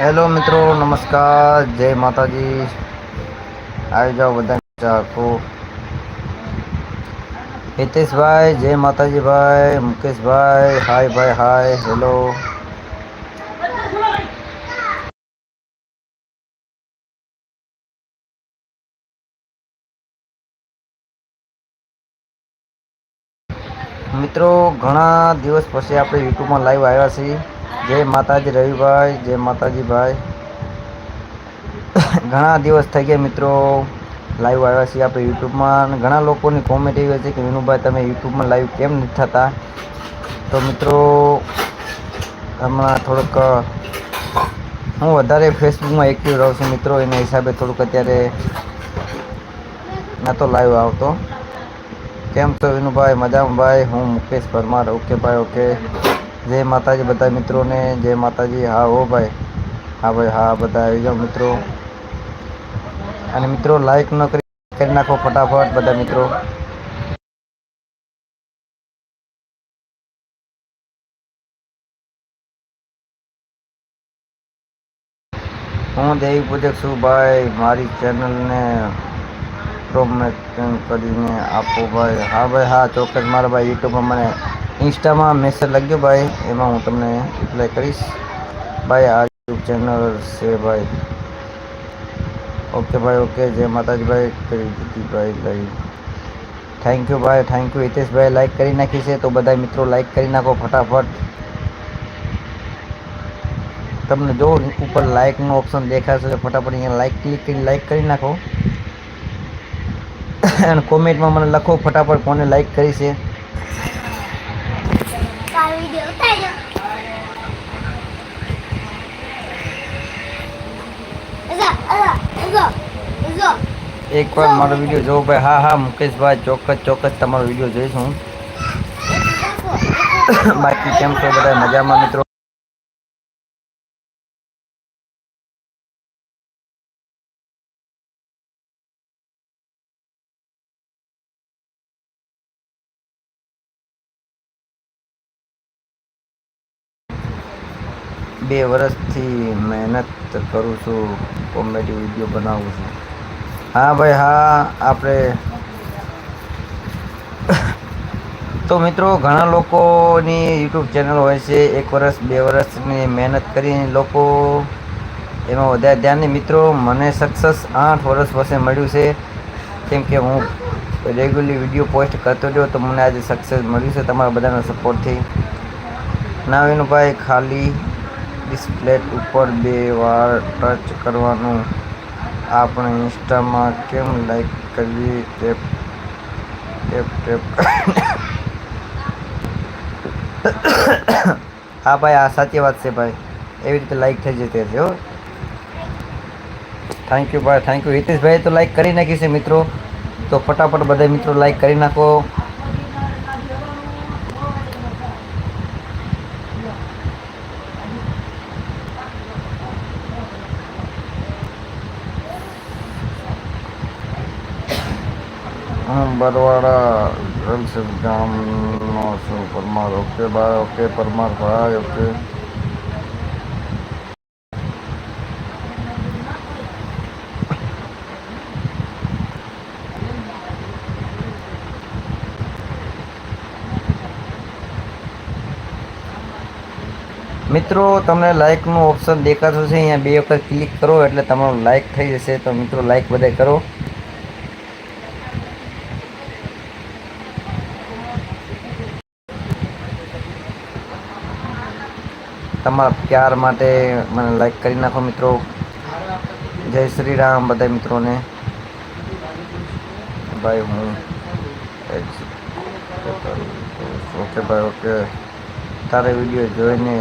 Hello મિત્રો નમસ્કાર જય માતાજી આવી જાઓ બધા ચાખો હિતેશભાઈ જય માતાજી ભાઈ મુકેશભાઈ હાય ભાઈ હાય હેલો મિત્રો ઘણા દિવસ પછી આપણે યુટ્યુબમાં લાઈવ આવ્યા છીએ જય માતાજી રવિભાઈ જય માતાજી ભાઈ ઘણા દિવસ થઈ ગયા મિત્રો લાઈવ આવ્યા છીએ આપણે યુટ્યુબમાં ઘણા લોકોની કોમેન્ટ એવી છે કે વિનુભાઈ તમે યુટ્યુબમાં લાઈવ કેમ નથી થતા તો મિત્રો હમણાં થોડુંક હું વધારે ફેસબુકમાં એક્ટિવ રહું છું મિત્રો એના હિસાબે થોડુંક અત્યારે ના તો લાઈવ આવતો કેમ તો વિનુભાઈ મજામાં ભાઈ હું મુકેશ પરમાર ઓકે ભાઈ ઓકે જય માતાજી બધા મિત્રોને જય માતાજી હા હો ભાઈ હા ભાઈ હા બધા આવી જાઓ મિત્રો અને મિત્રો લાઈક ન કરી નાખો ફટાફટ બધા મિત્રો હું દેવી પૂજક છું ભાઈ મારી ચેનલને પ્રોમોશન કરીને આપો ભાઈ હા ભાઈ હા ચોક્કસ મારા ભાઈ યુટ્યુબમાં મને ઇન્સ્ટામાં મેસેજ લાગ્યો ભાઈ એમાં હું તમને રિપ્લાય કરીશ ભાઈ આ યુટ્યુબ ચેનલ છે ભાઈ ઓકે ભાઈ ઓકે જય માતાજી ભાઈ કરી દીધી ભાઈ લાઈવ થેન્ક યુ ભાઈ થેન્ક યુ હિતેશભાઈ લાઈક કરી નાખી છે તો બધા મિત્રો લાઈક કરી નાખો ફટાફટ તમને જો ઉપર લાઇકનો ઓપ્શન દેખાશે ફટાફટ અહીંયા લાઈક ક્લિક કરીને લાઈક કરી નાખો અને કોમેન્ટમાં મને લખો ફટાફટ કોને લાઈક કરી છે એકવાર મારો વિડીયો જોવો ભાઈ હા હા મુકેશભાઈ ચોક્કસ ચોક્કસ તમારો વિડીયો જોઈશ હું બાકી કેમ છો બધા મજામાં મિત્રો બે વર્ષથી મહેનત કરું છું કોમેડી વિડીયો બનાવું છું હા ભાઈ હા આપણે તો મિત્રો ઘણા લોકોની યુટ્યુબ ચેનલ હોય છે એક વર્ષ બે વર્ષની મહેનત કરીને લોકો એમાં વધારે ધ્યાન મિત્રો મને સક્સેસ આઠ વર્ષ પછી મળ્યું છે કેમ કે હું રેગ્યુલર વિડીયો પોસ્ટ કરતો રહ્યો તો મને આજે સક્સેસ મળ્યું છે તમારા બધાના સપોર્ટથી ના વિનુભાઈ ખાલી डिस्प्लेड ऊपर दीवार टच करવાનું આપને ઇન્સ્ટામાં કેમ લાઈક કરી ટેપ ટેપ આ ભાઈ આ સાચી વાત છે ભાઈ આવી રીતે લાઈક થઈ જતે છે હો थैंक यू ભાઈ थैंक यू હિતેશ ભાઈ તો લાઈક કરી નાખી છે મિત્રો તો फटाफट બધા મિત્રો લાઈક કરી નાખો બદવાડા એન્સેમ ગામ નો સુપરમાર્કેટ બાય ઓકે પર મારવા ઓકે પર મારવા છે મિત્રો તમે લાઈક નો ઓપ્શન દેખાતો છે અહીં બે વખત ક્લિક કરો એટલે તમારો લાઈક થઈ જશે તો મિત્રો લાઈક બધે કરો તમારા પ્યાર માટે મને લાઈક કરી નાખો મિત્રો જય શ્રી રામ બધા મિત્રોને ભાઈ હું ઓકે ભાઈ ઓકે તારે વિડીયો જોઈને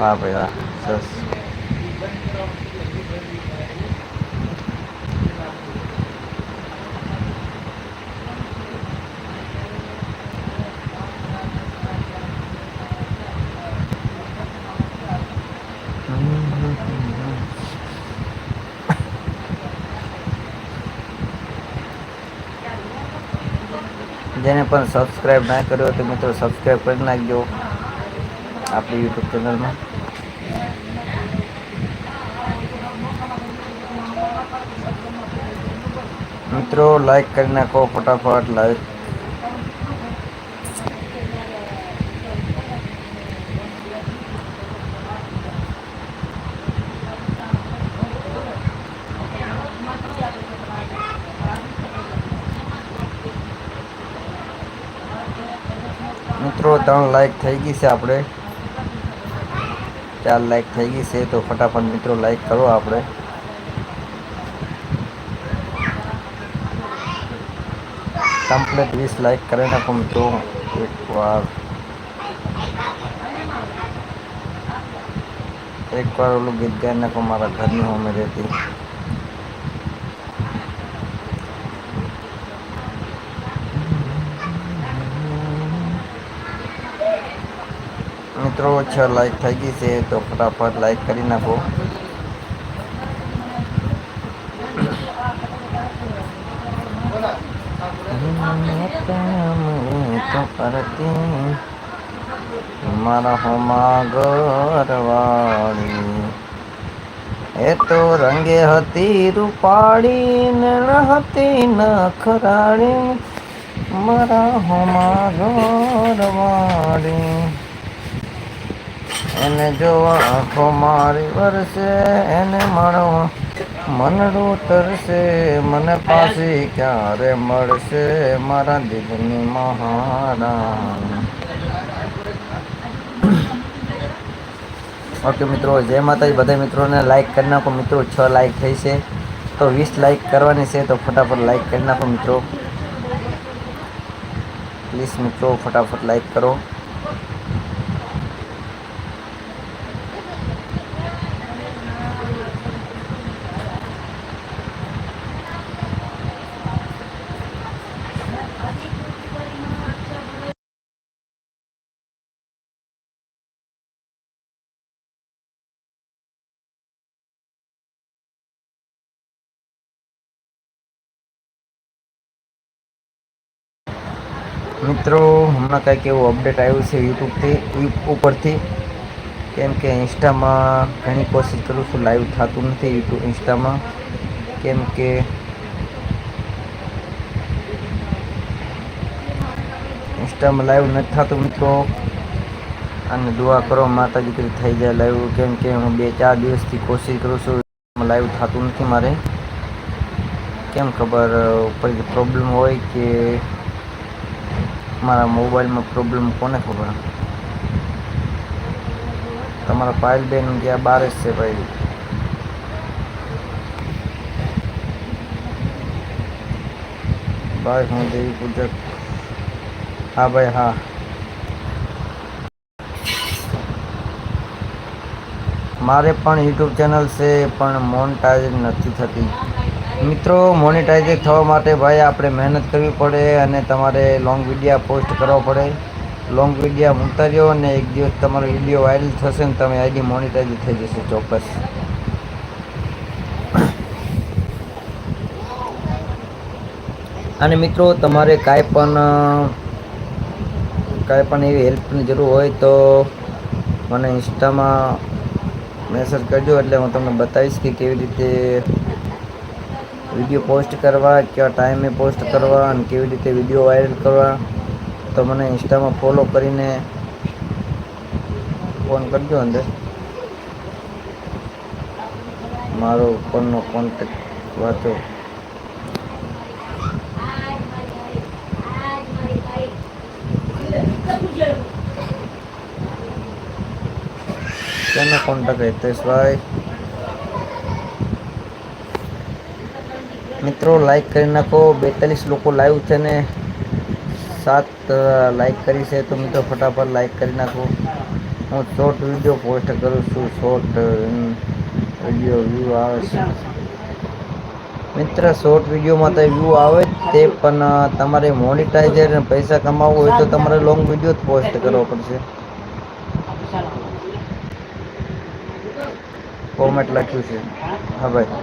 હા ભાઈ હા સરસ જેને પણ સબસ્ક્રાઈબ ના કર્યો તો મિત્રો સબસ્ક્રાઈબ કરી નાખજો આપણી યુટ્યુબ ચેનલમાં મિત્રો લાઈક કરી નાખો ફટાફટ લાઈક डाउन लाइक થઈ ગઈ છે આપણે 4 લાઈક થઈ ગઈ છે તો फटाफट મિત્રો લાઈક કરો આપણે 100પ્લેટ 20 લાઈક કરે તો એકવાર એકવાર હું ગિદ્ધાર્થ ને કુમારા ઘરનો અમે રહેતી મિત્રો છ લાઈક થઈ ગઈ છે તો ફટાફટ લાઈક કરી નાખો મારા હોમા ગરવાણી એ તો રંગે હતી રૂપાળી ને હતી ન ખરાળી મારા હોમા ગરવાણી એને જોવા આંખો મારી વરસે એને મળવા મનડું તરસે મને પાછી ક્યારે મળશે મારા દીદની મહારાણી ઓકે મિત્રો જય માતાજી બધા મિત્રોને લાઇક કરી નાખો મિત્રો છ લાઇક થઈ છે તો વીસ લાઇક કરવાની છે તો ફટાફટ લાઇક કરી નાખો મિત્રો પ્લીઝ મિત્રો ફટાફટ લાઇક કરો મિત્રો હમણાં કંઈક એવું અપડેટ આવ્યું છે યુટ્યુબથી ઉપરથી કેમ કે ઇન્સ્ટામાં ઘણી કોશિશ કરું છું લાઈવ થતું નથી યુટ્યુબ ઇન્સ્ટામાં કેમ કે ઇન્સ્ટામાં લાઈવ નથી થતું મિત્રો અને દુઆ કરો માતાજી કરી થઈ જાય લાઈવ કેમ કે હું બે ચાર દિવસથી કોશિશ કરું છું લાઈવ થતું નથી મારે કેમ ખબર ઉપર પ્રોબ્લેમ હોય કે મારા મોબાઈલમાં પ્રોબ્લેમ કોને ખબર તમારા પાયલ બેન ગયા બાર જ છે ભાઈ ભાઈ હું દેવી પૂજક હા ભાઈ હા મારે પણ યુટ્યુબ ચેનલ છે પણ મોનટાઈઝ નથી થતી મિત્રો મોનિટાઇઝ થવા માટે ભાઈ આપણે મહેનત કરવી પડે અને તમારે લોંગ વિડીયા પોસ્ટ કરવો પડે લોંગ વિડીયા મૂકતા રહ્યો અને એક દિવસ તમારો વિડીયો વાયરલ થશે ને તમે આઈડી મોનિટાઇઝ થઈ જશે ચોક્કસ અને મિત્રો તમારે કાંઈ પણ કાંઈ પણ એવી હેલ્પની જરૂર હોય તો મને ઇન્સ્ટામાં મેસેજ કરજો એટલે હું તમને બતાવીશ કે કેવી રીતે વિડીયો પોસ્ટ કરવા કયા ટાઈમે પોસ્ટ કરવા અને કેવી રીતે વિડીયો વાયરલ કરવા તો મને ઇન્સ્ટામાં ફોલો કરીને ફોન કરજો અંદર મારો ફોનનો કોન્ટેક્ટ વાંચો કેનો કોન્ટેક્ટ હિતેશભાઈ મિત્રો લાઈક કરી નાખો બેતાલીસ લોકો લાઈવ છે ને સાત લાઈક કરી છે તો મિત્રો ફટાફટ લાઈક કરી નાખો હું શોર્ટ વિડીયો પોસ્ટ કરું છું શોર્ટ વિડીયો વ્યૂ આવે છે મિત્ર શોર્ટ વિડીયોમાં તો વ્યૂ આવે તે પણ તમારે મોનિટાઈઝર પૈસા કમાવવું હોય તો તમારે લોંગ વિડીયો જ પોસ્ટ કરવો પડશે કોમેન્ટ લખ્યું છે હા ભાઈ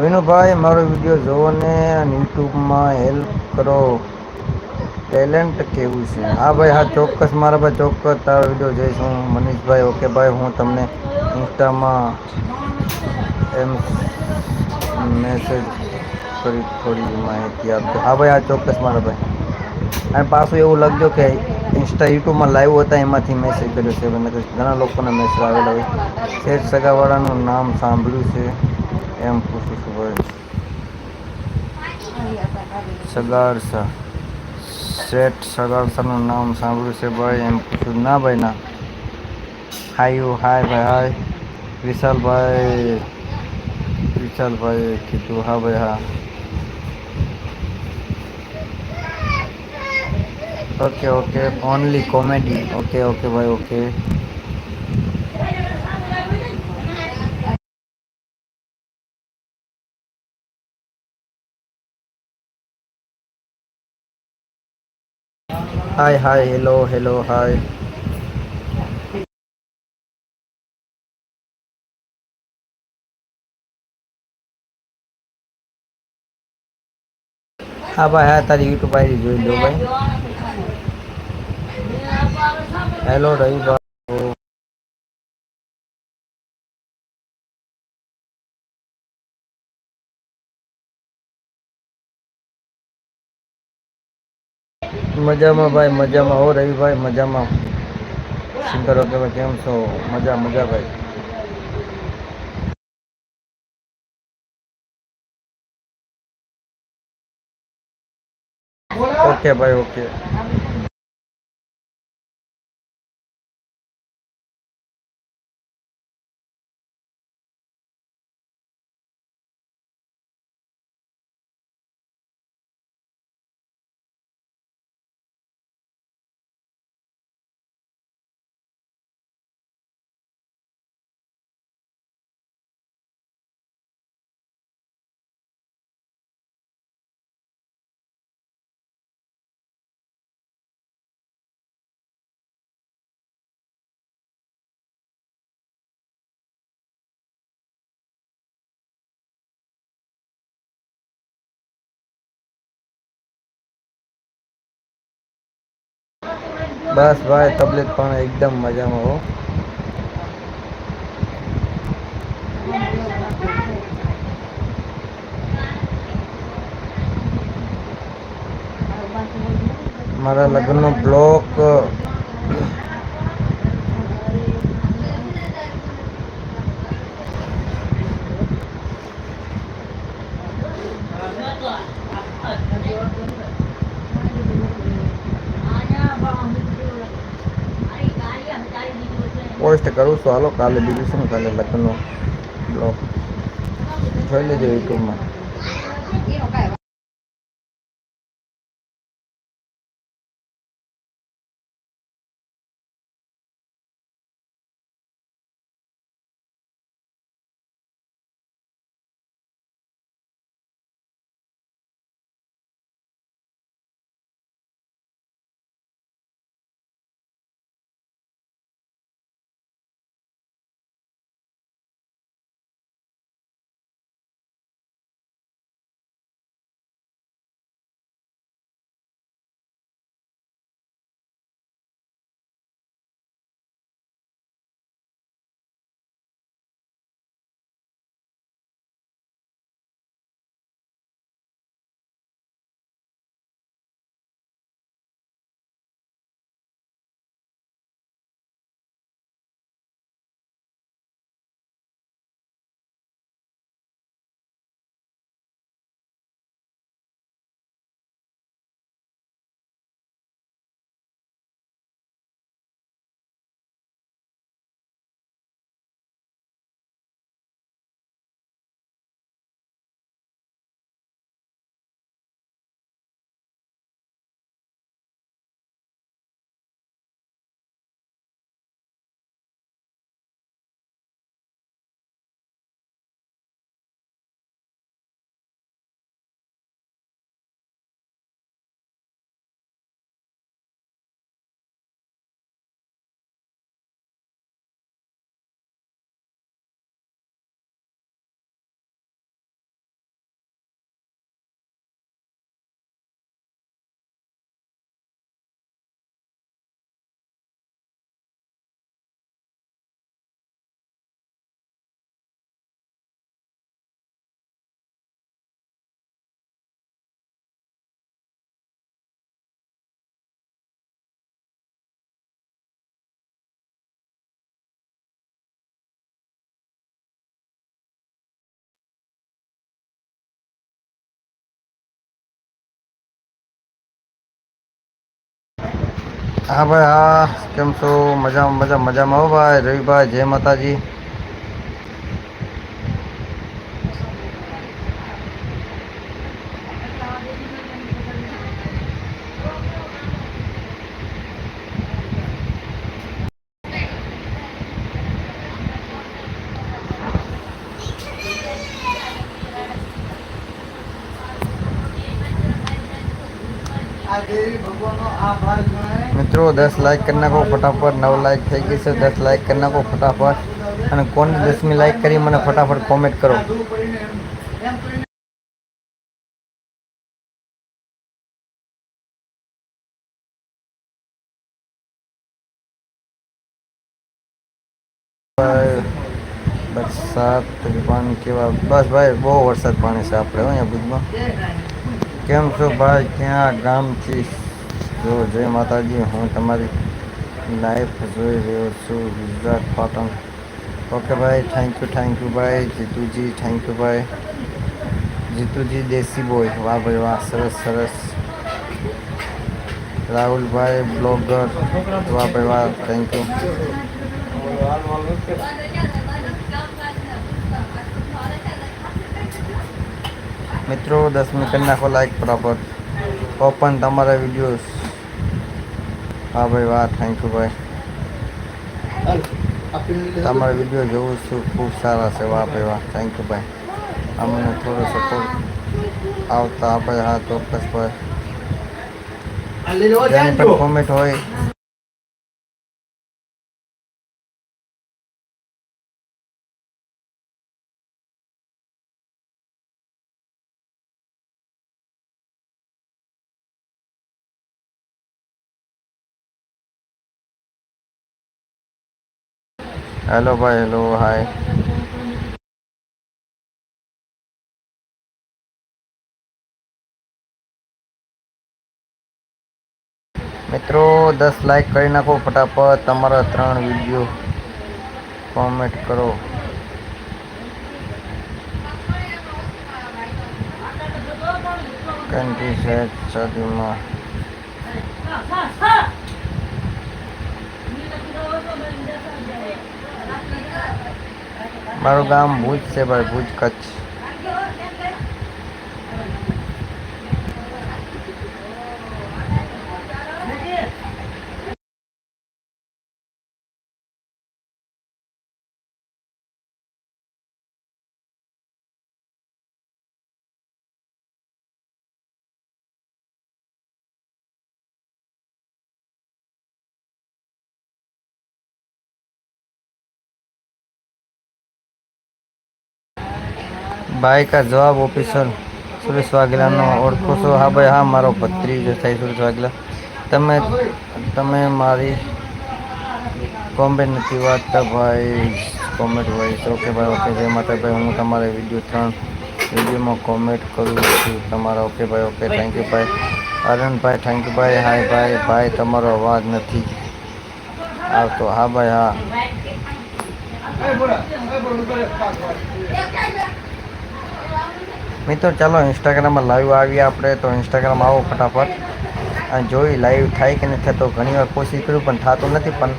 વિનુભાઈ મારો વિડીયો જોવો ને યુટ્યુબમાં હેલ્પ કરો ટેલેન્ટ કેવું છે હા ભાઈ હા ચોક્કસ મારા ભાઈ ચોક્કસ તારો વિડીયો જોઈશ હું મનીષભાઈ ઓકે ભાઈ હું તમને ઇન્સ્ટામાં એમ મેસેજ કરી થોડી માહિતી આપજો હા ભાઈ હા ચોક્કસ મારા ભાઈ અને પાછું એવું લખજો કે ઇન્સ્ટા યુટ્યુબમાં લાઈવ હતા એમાંથી મેસેજ કર્યો છે ઘણા લોકોને મેસેજ આવેલા હોય શેઠ સગાવાળાનું નામ સાંભળ્યું છે એમ પૂછું છું ભાઈ સગારસા શેઠ સગારસાનું નામ સાંભળ્યું છે ભાઈ એમ પૂછ્યું ના ભાઈ ના હાય યુ હાય ભાઈ હાય વિશાલભાઈ વિશાલભાઈ કીધું હા ભાઈ હા okay okay only comedy okay okay ભાઈ okay Hi, hi, hello, hello, hi. હા ભાઈ હા તારી યુટ્યુબ આઈડી જોઈ લો ભાઈ હેલો રવિભાઈ મજામાં ભાઈ મજામાં હો ભાઈ મજામાં સિંગર ઓકે ભાઈ કેમ છો મજા મજા ભાઈ ઓકે ભાઈ ઓકે બસ ભાઈ તબલીક પણ એકદમ મજામાં હો મારા લગ્નનો બ્લોક પોસ્ટ કરું છું હાલો કાલે બીજું શું કાલે લગ્નનો બ્લોક જોઈ લેજો યુટ્યુબમાં હા ભાઈ હા કેમ છો મજામાં મજા મજામાં હો ભાઈ રવિભાઈ જય માતાજી આ દેવી ભગવાનનો આભાર મિત્રો દસ લાઇક કરી નાખો ફટાફટ નવ લાઇક થઈ ગઈ છે દસ લાઇક કરી નાખો ફટાફટ અને કોણ દસમી લાઇક કરી મને ફટાફટ કોમેન્ટ કરો વરસાદ પાણી કેવા બસ ભાઈ બહુ વરસાદ પાણી છે આપણે અહીંયા ભુજમાં કેમ છો ભાઈ ક્યાં ગામથી जो जय माता दी हां तुम्हारी लाइव જોઈ રહ્યો છું عزت પાటం ઓકે ભાઈ થેન્ક યુ થેન્ક યુ ભાઈ જેતુજી થેન્ક યુ ભાઈ જેતુજી देसी બોય વાહ ભાઈ વાહ સરસ સરસ રાહુલ ભાઈ બ્લોગર વાહ ભાઈ વાહ થેન્ક યુ ઓલ ઓલ મિત્રો 10 મિનિટ નાખો લાઈક પ્રોપર ઓપન તમારા વિડિયોઝ હા ભાઈ વાહ થેન્ક યુ ભાઈ તમારે વિડીયો જોઉં છું ખૂબ સારા છે વાહ ભાઈ વાહ થેન્ક યુ ભાઈ અમને થોડો સપોર્ટ આવતા ભાઈ હા ચોક્કસ ભાઈ કોમેન્ટ હોય हेलो भाई हेलो हाय મિત્રો દસ લાઈક કરી નાખો ફટાફટ તમારા ત્રણ વિડીયો કોમેન્ટ કરો કંટ્રી સેટ સદીમાં Ha ha ha! મારું ગામ ભુજ છે ભાઈ ભુજ કચ્છ ભાઈ જવાબ ઓફિસર સુરેશ વાઘેલાનો ઓળખો છો હા ભાઈ હા મારો ભત્રીજો થાય સુરેશ વાઘેલા તમે તમે મારી કોમેન્ટ નથી વાંચતા ભાઈ કોમેન્ટ વોઇસ ઓકે ભાઈ ઓકે જય માતાભાઈ હું તમારા વિડીયો ત્રણ વિડીયોમાં કોમેન્ટ કરું છું તમારા ઓકે ભાઈ ઓકે થેન્ક યુ ભાઈ અરણભાઈ થેન્ક યુ ભાઈ હાય ભાઈ ભાઈ તમારો અવાજ નથી આવતો હા ભાઈ હા મિત્રો ચાલો ઇન્સ્ટાગ્રામમાં લાઈવ આવીએ આપણે તો ઇન્સ્ટાગ્રામ આવો ફટાફટ અને જોઈ લાઈવ થાય કે નહીં થતો ઘણીવાર કોશિશ કરું પણ થતું નથી પણ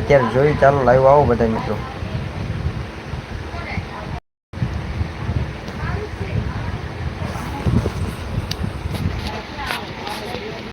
અત્યારે જોઈ ચાલો લાઈવ આવો બધા મિત્રો